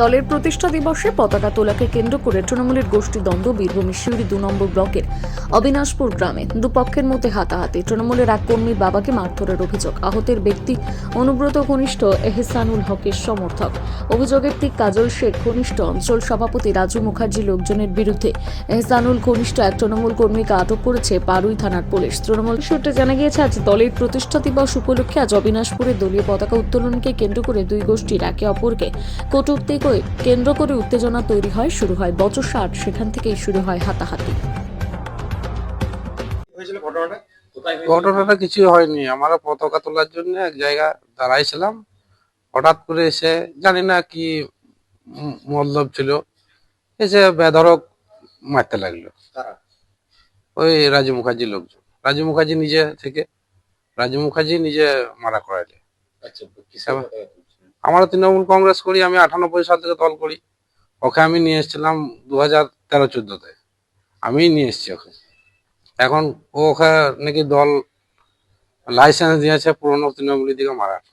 দলের প্রতিষ্ঠা দিবসে পতাকা তোলাকে কেন্দ্র করে তৃণমূলের গোষ্ঠী দ্বন্দ্ব বীরভূমের শিউরি দু নম্বর ব্লকের অবিনাশপুর গ্রামে দুপক্ষের মধ্যে হাতাহাতি। তৃণমূলের এক কর্মীর বাবাকে মারধরের অভিযোগ। আহতের ব্যক্তি অনুব্রত ঘনিষ্ঠ এহসানুল হকের সমর্থক। অভিযোগের ঠিক কাজল শেখ ঘনিষ্ঠ অঞ্চল সভাপতি রাজু মুখার্জি লোকজনের বিরুদ্ধে এহসানুল ঘনিষ্ঠ এক তৃণমূল কর্মীকে আটক করেছে পারুই থানার পুলিশ। তৃণমূল সূত্রে জানা গিয়েছে, আজ দলের প্রতিষ্ঠা দিবস উপলক্ষে আজ অবিনাশপুরে দলীয় পতাকা উত্তোলনকে কেন্দ্র করে দুই গোষ্ঠীর একে অপরকে কটূক্তি করে কেন্দ্র করে উত্তেজনা তৈরি হয় শুরু হয় বচসা আর সেখান থেকেই শুরু হয় হাতাহাতি। ঘটনাটা? কিছু হয়নি। আমরা পতাকা তোলার জন্য এক জায়গা দাঁড়াইছিলাম। হঠাৎ করে এসে জানি না কি মতলব ছিল। এসে বেধরক মারতে লাগল। ওই রাজু মুখার্জি লোকজন। রাজু মুখার্জি নিজে থেকে রাজু মুখার্জি নিজে মারা করাইলে। আচ্ছা আমরা তৃণমূল কংগ্রেস করি আমি আটানব্বই সাল থেকে দল করি। ওকে আমি নিয়ে এসেছিলাম দু হাজার তেরো চোদ্দতে। আমিই নিয়ে এসেছি ওকে। এখন ও ওকে নাকি দল লাইসেন্স দিয়েছে পুরনো তৃণমূলী দিকে মারার।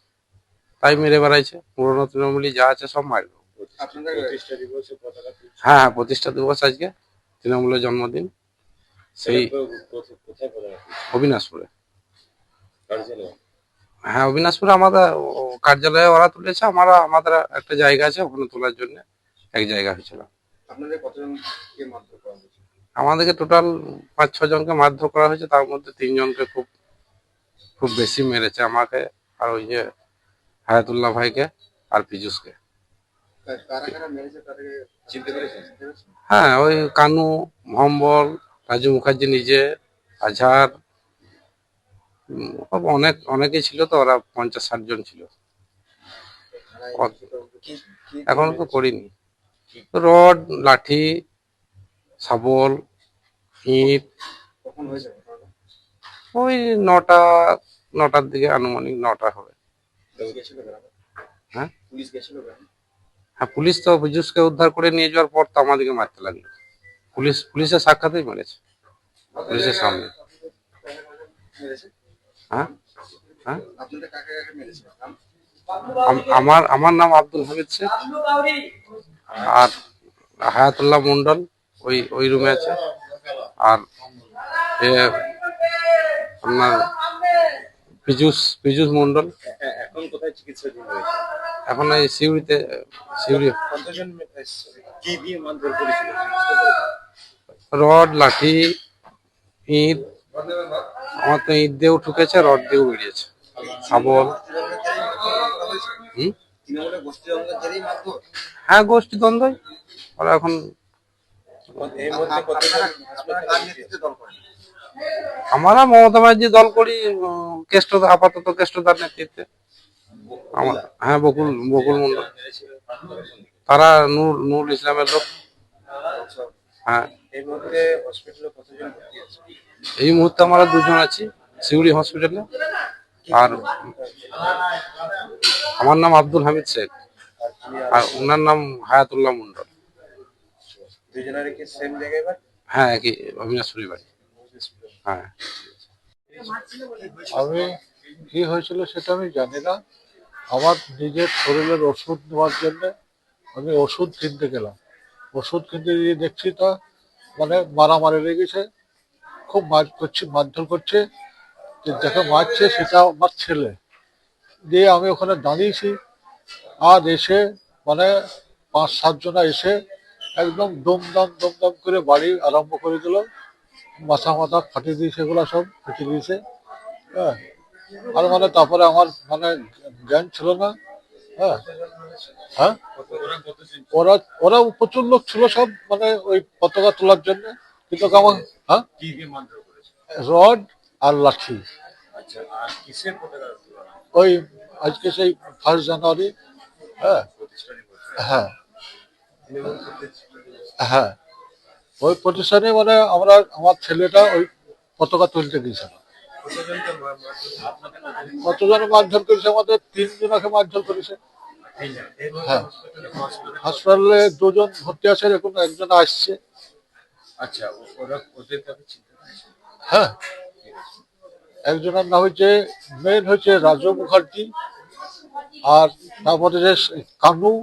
তাই মেরে বেড়াইছে। পুরনো তৃণমূলী যা আছে সব মারবে। হ্যাঁ হ্যাঁ প্রতিষ্ঠা দিবস আজকে তৃণমূলের জন্মদিন। সেই? অবিনাশপুরে? হ্যাঁ অবিনাশপুরে আমাদের কার্যালয়ে ওরা তুলেছে আমরা আমাদের একটা জায়গা আছে ওখানে তোলার জন্য এক জায়গা হয়েছিল? আমাদেরকে টোটাল পাঁচ ছ জনকে মারধর করা হয়েছে তার মধ্যে তিনজনকে খুব খুব বেশি মেরেছে আমাকে আর ওই যে হায়াতুল্লাহ ভাইকে আর পীযুষকে কা- কারা কারা মেরেছে তাদেরকে চিনতে পেরেছেন? চিনতে পেরেছেন? হ্যাঁ ওই কানু মহম্বল রাজু মুখার্জি নিজে আজহার অনেক অনেকেই ছিল তো ওরা পঞ্চাশ ষাট জন ছিল। এখনও তো করিনি। রড লাঠি শাবল ইট? ওই নটা নটার দিকে আনুমানিক নটা হবে? হ্যাঁ? পুলিশ হ্যাঁ পুলিশ তো পীযুষকে উদ্ধার করে নিয়ে যাওয়ার পর তো আমাদেরকে মারতে লাগল। পুলিশ পুলিশের সাক্ষাতেই মেরেছে। পুলিশের সামনে? হ্যাঁ হ্যাঁ আমার আমার নাম আব্দুল হামিদ শেখ আর হায়াতুল্লাহ মন্ডল ওই ওই রুমে আছে আর আপনার পীযুষ পীযুষ মন্ডল এখন কোথায় চিকিৎসাধীন? এখন এই সিউড়িতে, সিউড়ি কতজন কি দিয়ে করেছিল? রড, লাঠি, ইট আমার তো ইট দিয়েও ঠুকেছে রড দিয়েও বেরিয়েছে শাবল? হ্যাঁ গোষ্ঠী দ্বন্দ্বই ওরা এখন? আমরা মমতা ব্যানার্জি দল করি উম, কেষ্টদা আপাতত কেষ্টদার নেতৃত্বে হ্যাঁ বকুল বকুল মন্ডল তারা নূর নূর ইসলামের লোক হ্যাঁ এর মধ্যে হসপিটালে কতজন ভর্তি আছে? এই মুহূর্তে আমরা দুজন আছি সিউড়ি হসপিটালে। আর আমার নাম আব্দুল হামিদ শেখ আর ওনার নাম হায়াতুল্লাহ মন্ডল কি? হ্যাঁ একই অবিনাশুরি বাড়ি। হ্যাঁ। আমি কি হয়েছিল সেটা আমি জানি না। আমার নিজের শরীরের ওষুধ নেওয়ার জন্য আমি ওষুধ কিনতে গেলাম। ওষুধ কিনতে গিয়ে দেখছি তা মানে মারামারি লেগেছে। খুব মার করছে, মারধর করছে, যে যাকে মারছে সেটা আমার ছেলে। দিয়ে আমি ওখানে দাঁড়িয়েছি, আর এসে মানে পাঁচ সাতজনা এসে একদম দমদম দমদম করে বাড়ি আরম্ভ করে দিল। মাথা মাথা ফাটিয়ে দিয়েছে এগুলো সব ফেটে দিয়েছে হ্যাঁ। আর মানে তারপরে আমার মানে জ্ঞান ছিল না হ্যাঁ। হ্যাঁ? ওরা ওরা প্রচুর লোক ছিল সব মানে ওই পতাকা তোলার জন্য। কিন্তু আমার হ্যাঁ? রড আর লাঠি আচ্ছা? ওই আজকে সেই ফার্স্ট জানুয়ারি হ্যাঁ হ্যাঁ। হ্যাঁ ওই প্রতিষ্ঠানে মানে আমরা আমার ছেলেটা ওই পতাকা তুলতে গিয়েছিল কতজন? মারধর করেছে আমাদের তিনজনকে মারধর করেছে হ্যাঁ। হাসপাতালে দুজন ভর্তি আছে এখন একজন আসছে আচ্ছা, ওরা ওদের কাছে চিনতে হ্যাঁ। একজনের নাম হচ্ছে মেন হচ্ছে রাজু মুখার্জি আর তারপরে যে কানু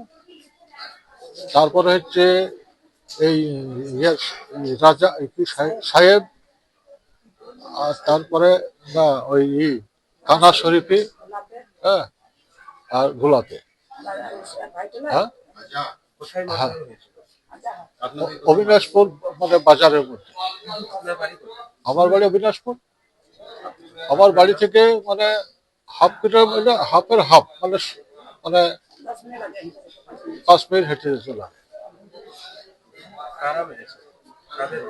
তারপরে হচ্ছে এই ইয়ে, রাজা কি সাহেব আর তারপরে না ওই কানা শরীফি হ্যাঁ আর গোলাপে হ্যাঁ? হ্যাঁ। অবিনাশপুর মানে বাজারের মধ্যে? আমার বাড়ি অবিনাশপুর। আমার বাড়ি থেকে মানে হাফ কিলোমিটার হাফের হাফ মানে মানে পাঁচ মিনিট হেঁটে? কাদের?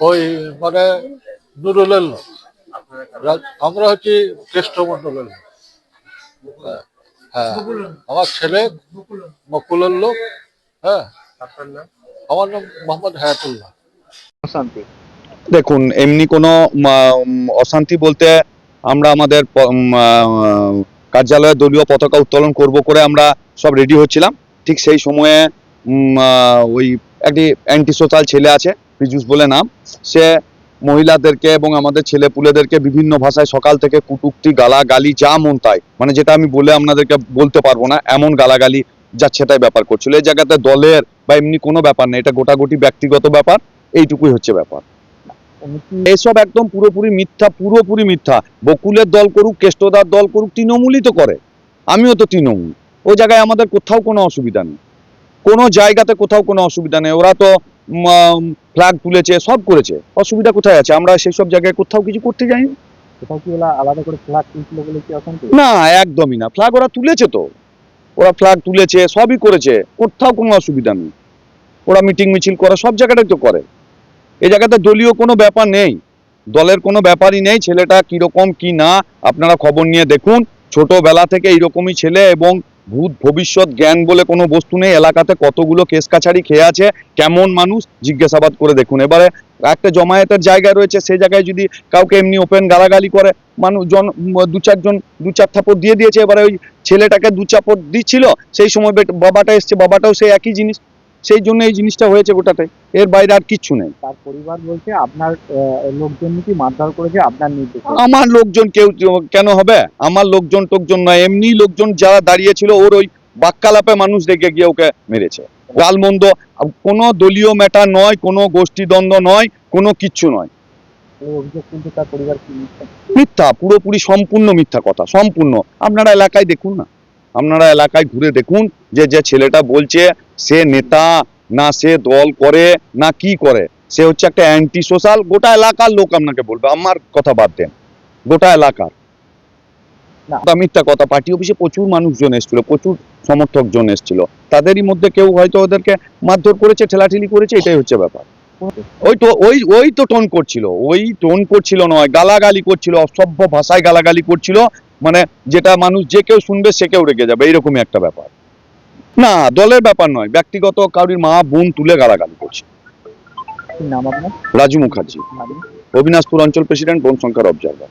ওই মানে নুরুলের লোক। আমরা হচ্ছি কৃষ্ণমন্ডলের লোক। হ্যাঁ, হ্যাঁ। আমার ছেলে মকুলের লোক। হ্যাঁ। আপনার নাম? আমার নাম মোহাম্মদ হায়াতুল্লাহ। অশান্তি। দেখুন, এমনি কোনো অশান্তি বলতে আমরা আমাদের কার্যালয়ে দলীয় পতাকা উত্তোলন করব করে আমরা সব রেডি হচ্ছিলাম। ঠিক সেই সময়ে ওই একটি অ্যান্টি সোশ্যাল ছেলে আছে, পীযুষ বলে নাম। সে মহিলাদেরকে এবং আমাদের ছেলে পুলেদেরকে বিভিন্ন ভাষায় সকাল থেকে কুটুক্তি, গালাগালি, যা মন তাই মানে যেটা আমি বলে আপনাদেরকে বলতে পারব না, এমন গালাগালি যাচ্ছে তাই ব্যাপার করছিল। এই জায়গাতে দলের বা এমনি কোনো ব্যাপার নেই এটা গোটাগুটি ব্যক্তিগত ব্যাপার এইটুকুই হচ্ছে ব্যাপার। এসব একদম পুরোপুরি মিথ্যা পুরোপুরি মিথ্যা। বকুলের দল করুক কেষ্টদার দল করুক তৃণমূলই তো করে। আমিও তো তৃণমূল। ওই জায়গায় আমাদের কোথাও কোনো অসুবিধা নেই। কোনো জায়গাতে কোথাও কোনো অসুবিধা নেই। ওরা তো ফ্ল্যাগ তুলেছে সব করেছে। অসুবিধা কোথায় আছে? আমরা সেই সব জায়গায় কোথাও কিছু করতে যাইনি কোথাও কি ওরা আলাদা করে ফ্ল্যাগ তুলছিল বলে কি না একদমই না। ফ্ল্যাগ ওরা তুলেছে তো। ওরা ফ্ল্যাগ তুলেছে সবই করেছে। কোথাও কোনো অসুবিধা নেই। ওরা মিটিং মিছিল করে, সব জায়গাটাই তো করে। এই জায়গাতে দলীয় কোনো ব্যাপার নেই। দলের কোনো ব্যাপারই নেই, ছেলেটা কীরকম কি না, আপনারা খবর নিয়ে দেখুন। ছোটবেলা থেকে এইরকমই ছেলে এবং ভূত ভবিষ্যৎ জ্ঞান বলে কোনো বস্তু নেই। এলাকাতে কতগুলো কেস কাছারি খেয়ে আছে, কেমন মানুষ, জিজ্ঞাসাবাদ করে দেখুন। এবারে একটা জমায়েতের জায়গা রয়েছে সেই জায়গায় যদি কাউকে এমনি ওপেন গালাগালি করে, মানুষ জন, দু চারজন, দু চার থাপড় দিয়ে দিয়েছে। এবারে ওই ছেলেটাকে দু চাপড় দিচ্ছিল, সেই সময় বাবাটা এসছে, বাবাটাও সেই একই জিনিস। সেই জন্য এই জিনিসটা হয়েছে গোটাতে এর বাইরে আর কিচ্ছু নেই। তার পরিবার বলছে আপনার লোকজন নাকি মারধর করেছে আপনার নির্দেশে। আমার লোকজন কেউ কেন হবে? আমার লোকজন টোকজন নয়। এমনি লোকজন যারা দাঁড়িয়েছিল ওর ওই বাক্কালাপে মানুষ রেগে গিয়ে ওকে মেরেছে। গালমন্দ কোনো দলীয় ম্যাটার নয় কোনো গোষ্ঠী দ্বন্দ্ব নয় কোনো কিচ্ছু নয়। কি মিথ্যা পুরোপুরি সম্পূর্ণ মিথ্যা কথা সম্পূর্ণ। আপনারা এলাকায় দেখুন না। আপনারা এলাকায় ঘুরে দেখুন যে যে ছেলেটা বলছে সে নেতা না সে দল করে না কি করে। সে হচ্ছে একটা অ্যান্টি সোশ্যাল গোটা এলাকার লোক আপনাকে বলবে। আমার কথা বাদ দেন। গোটা এলাকার। মিথ্যা কথা পার্টি অফিসে প্রচুর মানুষজন এসেছিল প্রচুর সমর্থকজন এসেছিল। তাদেরই মধ্যে কেউ হয়তো ওদেরকে মারধর করেছে ঠেলাঠেলি করেছে এটাই হচ্ছে ব্যাপার। ওই তো ওই ওই তো টোন করছিল ওই টোন করছিল নয় গালাগালি করছিল অসভ্য ভাষায় গালাগালি করছিল মানে যেটা মানুষ যে কেউ শুনবে সে কেউ রেগে যাবে এইরকমই একটা ব্যাপার। না দলের ব্যাপার নয় ব্যক্তিগত কারোর মা বোন তুলে গালাগালি করছে। রাজু মুখার্জি। অবিনাশপুর অঞ্চল প্রেসিডেন্ট বন সংখ্যার অবজারভার